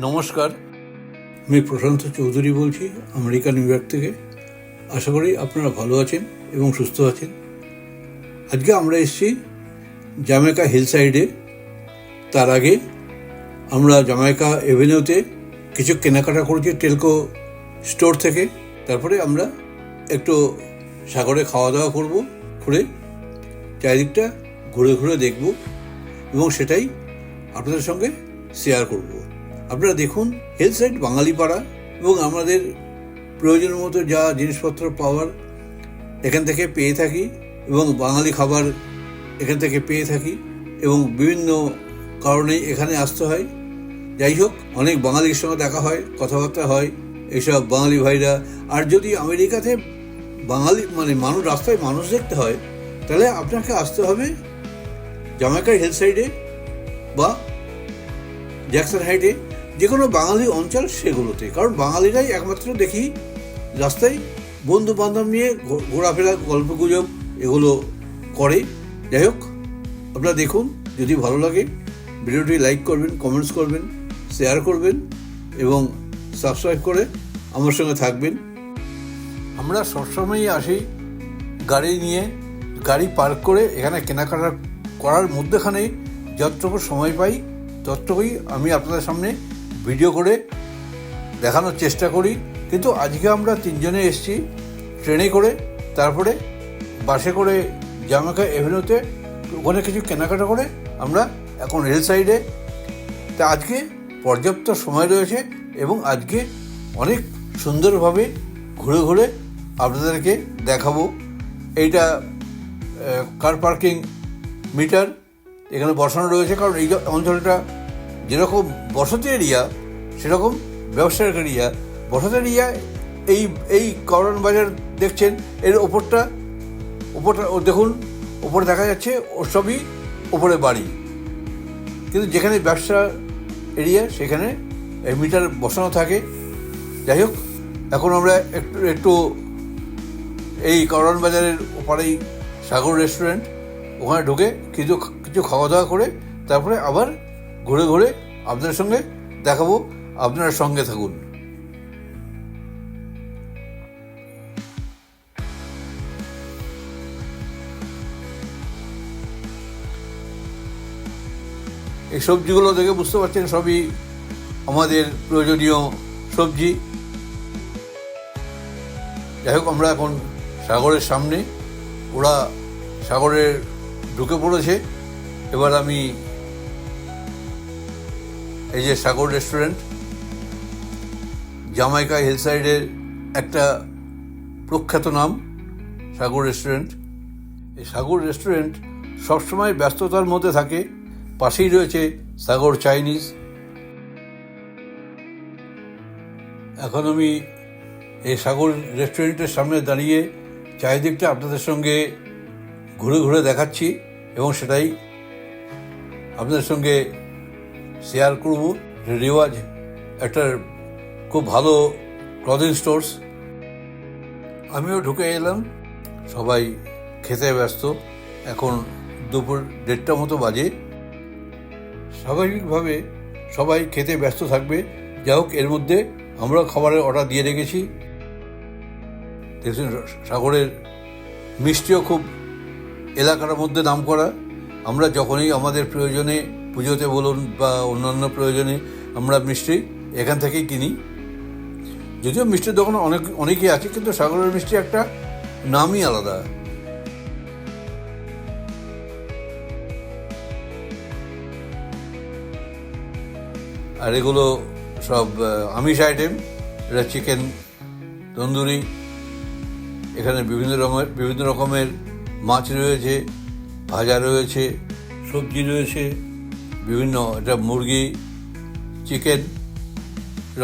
নমস্কার। আমি প্রশান্ত চৌধুরী বলছি, আমেরিকা, নিউ ইয়র্ক থেকে। আশা করি আপনারা ভালো আছেন এবং সুস্থ আছেন। আজকে আমরা এসেছি জামাইকা হিল সাইডে তার আগে আমরা জামাইকা এভিনিউতে কিছু কেনাকাটা করেছি টেলকো স্টোর থেকে। তারপরে আমরা একটু সাগরে খাওয়া দাওয়া করব করে চারিদিকটা ঘুরে ঘুরে দেখব এবং সেটাই আপনাদের সঙ্গে শেয়ার করব। আপনারা দেখুন হেলথ সাইট বাঙালি পাড়া এবং আমাদের প্রয়োজন মতো যা জিনিসপত্র পাওয়ার এখান থেকে পেয়ে থাকি এবং বাঙালি খাবার এখান থেকে পেয়ে থাকি এবং বিভিন্ন কারণে এখানে আসতে হয়। যাই হোক, অনেক বাঙালির সঙ্গে দেখা হয়, কথাবার্তা হয়, এইসব বাঙালি ভাইরা। আর যদি আমেরিকাতে বাঙালি মানে মানুষ, রাস্তায় মানুষ দেখতে হয়, তাহলে আপনাকে আসতে হবে জামাইকার হেলথ সাইডে বা জ্যাকসন হাইটে যে কোনো বাঙালি অঞ্চল সেগুলোতে। কারণ বাঙালিরাই একমাত্র দেখি রাস্তায় বন্ধু বান্ধব নিয়ে ঘোরাফেরা গল্প গুজব এগুলো করে। যাই হোক, আপনারা দেখুন, যদি ভালো লাগে, ভিডিওটি লাইক করবেন, কমেন্টস করবেন, শেয়ার করবেন এবং সাবস্ক্রাইব করে আমার সঙ্গে থাকবেন। আমরা সবসময়ই আসি গাড়ি নিয়ে, গাড়ি পার্ক করে, এখানে কেনাকাটা করার মধ্যেখানে যতটুকু সময় পাই, ততটুকুই আমি আপনাদের সামনে ভিডিও করে দেখানোর চেষ্টা করি। কিন্তু আজকে আমরা তিনজনে এসেছি ট্রেনে করে, তারপরে বাসে করে জামাকা এভিনিউতে, ওখানে কিছু কেনাকাটা করে আমরা এখন রেল সাইডে। তা আজকে পর্যাপ্ত সময় রয়েছে এবং আজকে অনেক সুন্দরভাবে ঘুরে ঘুরে আপনাদেরকে দেখাবো। এইটা কার পার্কিং মিটার এখানে বসানো রয়েছে, কারণ এই অঞ্চলটা যেরকম বসতি এরিয়া সেরকম ব্যবসায়িক এরিয়া বসতি এরিয়া এই এই করণ বাজার দেখছেন, এর ওপরটা ওপরটা দেখুন ওপরে দেখা যাচ্ছে ওর সবই ওপরে বাড়ি। কিন্তু যেখানে ব্যবসা এরিয়া, সেখানে এই মিটার বসানো থাকে। যাই হোক, এখন আমরা একটু একটু এই করণ বাজারের ওপারেই সাগর রেস্টুরেন্ট, ওখানে ঢুকে কিছু কিছু খাওয়া দাওয়া করে, তারপরে আবার ঘুরে ঘুরে আপনাদের সঙ্গে দেখাবো, আপনারা সঙ্গে থাকুন। এই সবজিগুলো দেখে বুঝতে পারছেন, সবই আমাদের প্রয়োজনীয় সবজি। যাই হোক, আমরা এখন সাগরের সামনে, ওরা সাগরে ঢুকে পড়েছে। এবার আমি এই যে সাগর রেস্টুরেন্ট, জামাইকা হিল সাইডের একটা প্রখ্যাত নাম, সাগর রেস্টুরেন্ট। এই সাগর রেস্টুরেন্ট সবসময় ব্যস্ততার মধ্যে থাকে, পাশেই রয়েছে সাগর চাইনিজ। এখন আমি এই সাগর রেস্টুরেন্টের সামনে দাঁড়িয়ে চারিদিকটা আপনাদের সঙ্গে ঘুরে ঘুরে দেখাচ্ছি এবং সেটাই আপনাদের সঙ্গে শেয়ার করব রেওয়াজ একটা খুব ভালো ক্লদিং স্টোর্স আমিও ঢুকে এলাম। সবাই খেতে ব্যস্ত। এখন দুপুর দেড়টা মতো বাজে। স্বাভাবিকভাবে সবাই খেতে ব্যস্ত থাকবে। যা হোক, এর মধ্যে আমরা খাবারের অর্ডার দিয়ে রেখেছি। দেখছেন, সাগরের মিষ্টিও খুব এলাকার মধ্যে নাম করা আমরা যখনই আমাদের প্রয়োজনে পুজোতে বলুন বা অন্যান্য প্রয়োজনে আমরা মিষ্টি এখান থেকেই কিনি। যদিও মিষ্টির দোকান অনেক, অনেকই আছে, কিন্তু সাগরের মিষ্টি একটা নামই আলাদা। আর এগুলো সব আমিষ আইটেম। এটা চিকেন, তন্দুরি, এখানে বিভিন্ন রকমের বিভিন্ন রকমের মাছ রয়েছে, ভাজা রয়েছে, সবজি রয়েছে। বিভিন্ন এটা মুরগি চিকেন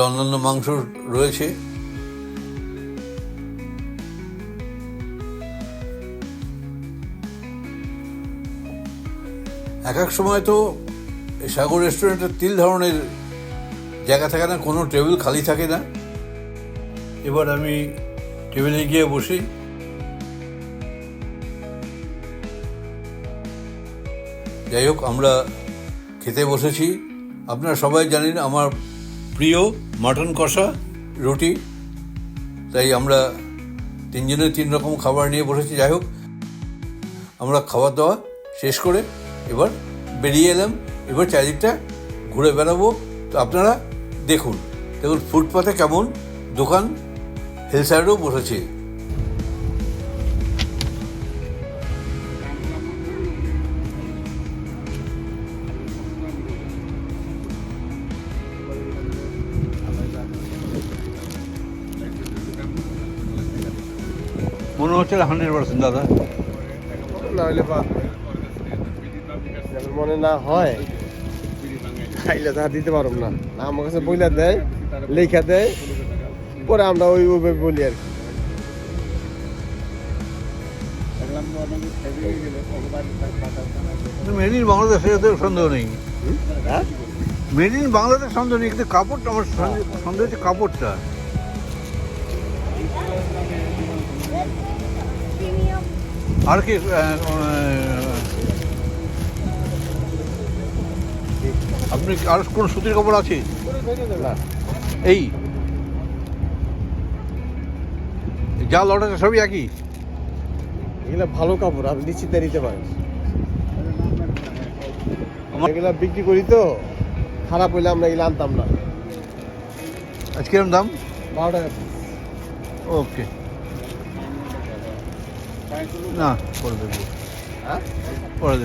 অন্যান্য মাংস রয়েছে। এক এক সময় তো সাগর রেস্টুরেন্টের তিল ধরনের জায়গা থাকে না, কোনো টেবিল খালি থাকে না। এবার আমি টেবিলে গিয়ে বসি। যাই হোক, আমরা খেতে বসেছি। আপনারা সবাই জানেন আমার প্রিয় মাটন কষা, রুটি। তাই আমরা তিনজনের তিন রকম খাবার নিয়ে বসেছি। যাই হোক, আমরা খাওয়া দাওয়া শেষ করে এবার বেরিয়ে এলাম। এবার চারিদিকটা ঘুরে বেড়াবো। তো আপনারা দেখুন দেখুন ফুটপাথে কেমন দোকান হিলসাইডেও বসেছে। মনে হচ্ছে হান্ড্রেড পার্সেন্ট দাদা? না হলে মনে না হয় খাইলে তা দিতে পারব না। আমার কাছে বইলা দেয় লেখা দেয় পরে আমরা ওই ওইভাবে বলি আর কি। মেড ইন বাংলাদেশে এতে সন্দেহ নেই। মেড ইন বাংলাদেশ সন্দেহ নেই কিন্তু কাপড়টা আমার সন্দেহ হচ্ছে কাপড়টা। আর কি আপনি আর কোন সুতির কাপড় আছে? এই। যা লট আছে সবই একই? এগুলা ভালো কাপড় আপনি নিশ্চিন্তে নিতে পারেন। আমার- এগুলা বিক্রি করি তো খারাপ হইলে আমরা এগুলো আনতাম না। আজকে দাম? বারো টাকা ওকে। না করে দেবো। হ্যাঁ? পরে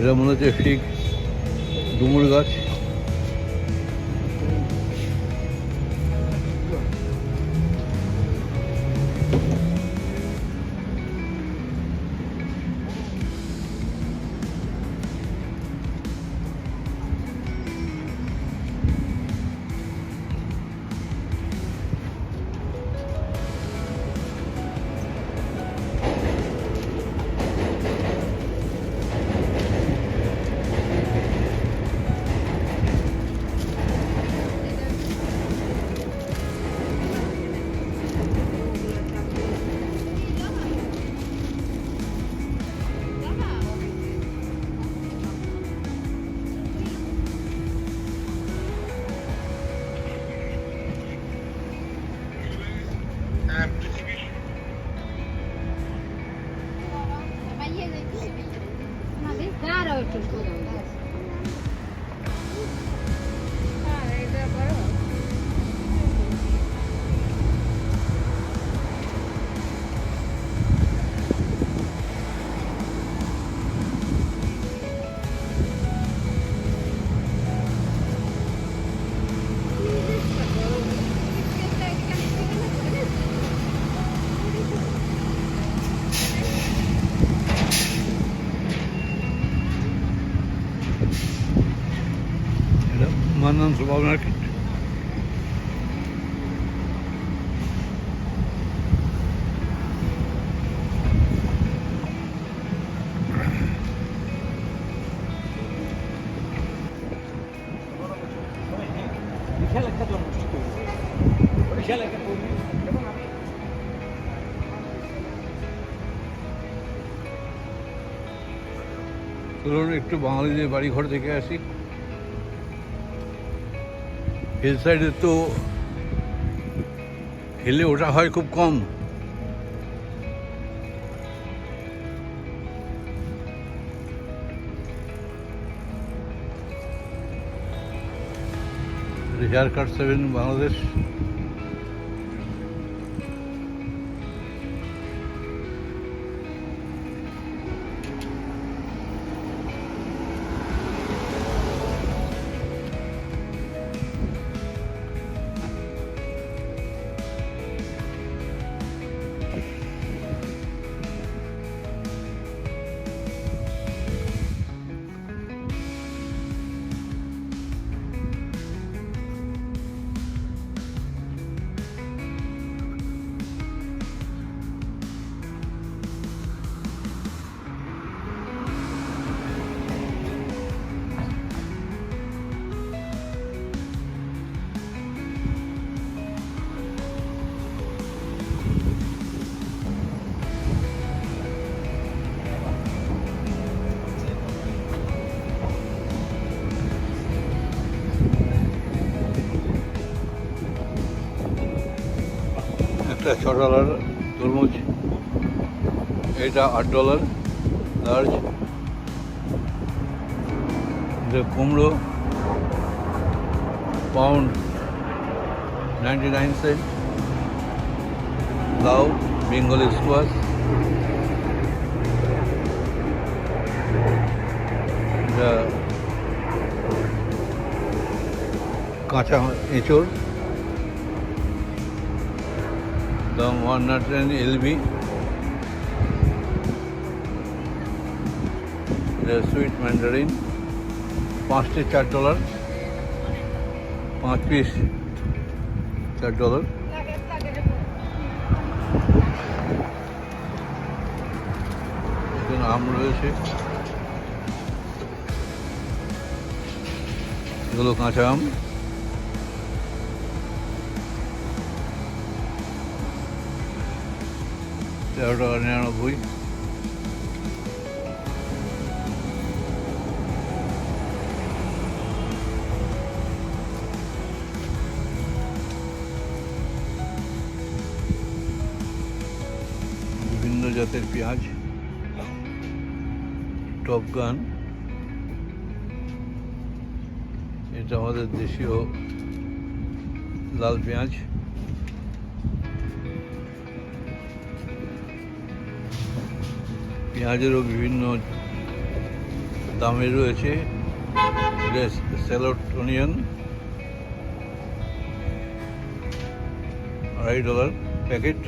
এটা মনে হচ্ছে ফিগ ডুমুর গাছ। মান্নান সুপার মার্কেট একটু বাঙালিদের বাড়ি ঘর থেকে আসি। হিল সাইডে তো হিলে ওটা হয় খুব কম। Haircut seven Bangladesh. একটা ছ ডলার তরমুজ, এটা আট ডলার লার্জ এটা কুমড়ো পাউন্ড নাইনটি নাইন সেন্ট লাউ বেঙ্গল স্কোয়াশ এটা কাঁচা এঁচড়। দাম ওয়ান নাট এলবি সুইট ম্যান্ডারিন পাঁচটি চার ডলার পাঁচ পিস চার ডলার এখানে আম রয়েছে। এগুলো কাঁচা আম। তেরো টাকা নিরানব্বই বিভিন্ন জাতের পেঁয়াজ টপ গান। এটা আমাদের দেশীয় লাল পেঁয়াজ। পেঁয়াজেরও বিভিন্ন দামের রয়েছে। স্যালোট অনিয়ন, আড়াই ডলার প্যাকেট,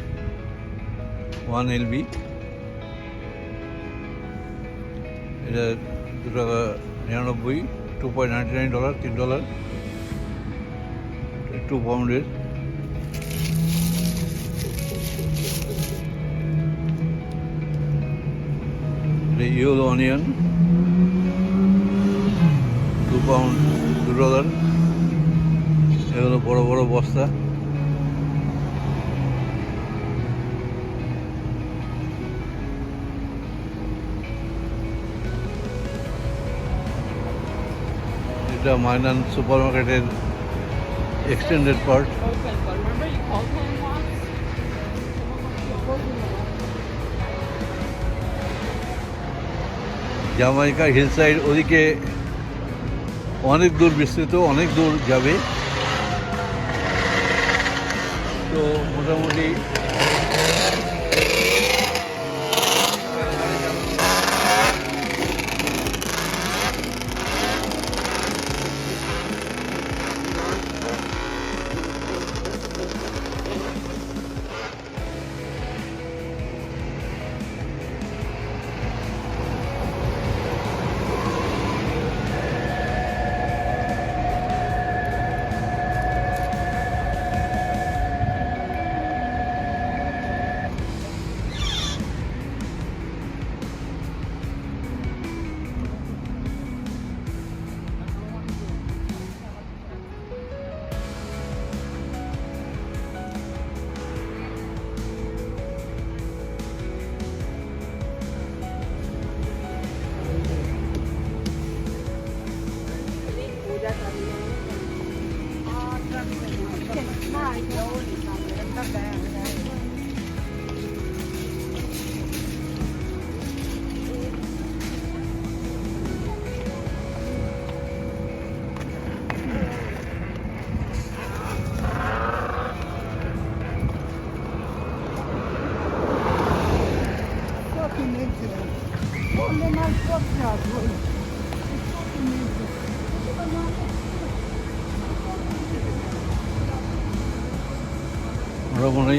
ওয়ান এলবি। এটা দু টাকা নিরানব্বই, two point ninety nine dollar, তিন ডলার। টু পাউন্ডের ইয়েলো অনিয়ন দু পাউন্ড দু ডলার এগুলো বড় বড় বস্তা। এটা মাইনান সুপার মার্কেটের extended part Jamaica hill side ওদিকে অনেক দূর বিস্তৃত অনেক দূর যাবে। তো মোটামুটি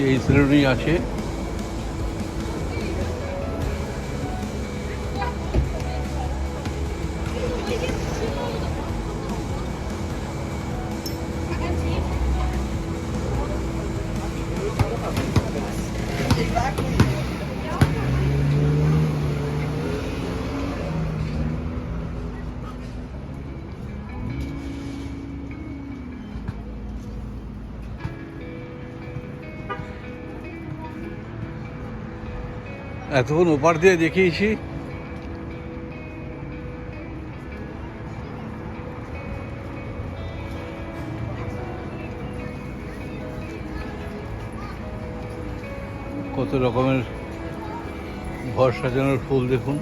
এই শ্রেণি আছে। এতক্ষণ ওপার দিয়ে দেখিয়েছি। কত রকমের ঘর সাজানোর ফুল দেখুন।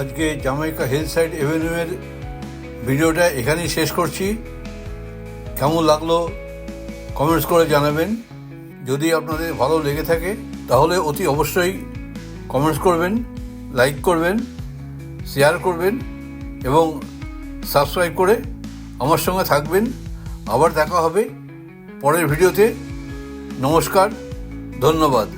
আজকে জামাইকা হিল সাইড এভিনিউয়ের ভিডিওটা এখানেই শেষ করছি। কেমন লাগল কমেন্টস করে জানাবেন। যদি আপনাদের ভালো লেগে থাকে, তাহলে অতি অবশ্যই কমেন্টস করবেন, লাইক করবেন, শেয়ার করবেন এবং সাবস্ক্রাইব করে আমার সঙ্গে থাকবেন। আবার দেখা হবে পরের ভিডিওতে। নমস্কার, ধন্যবাদ।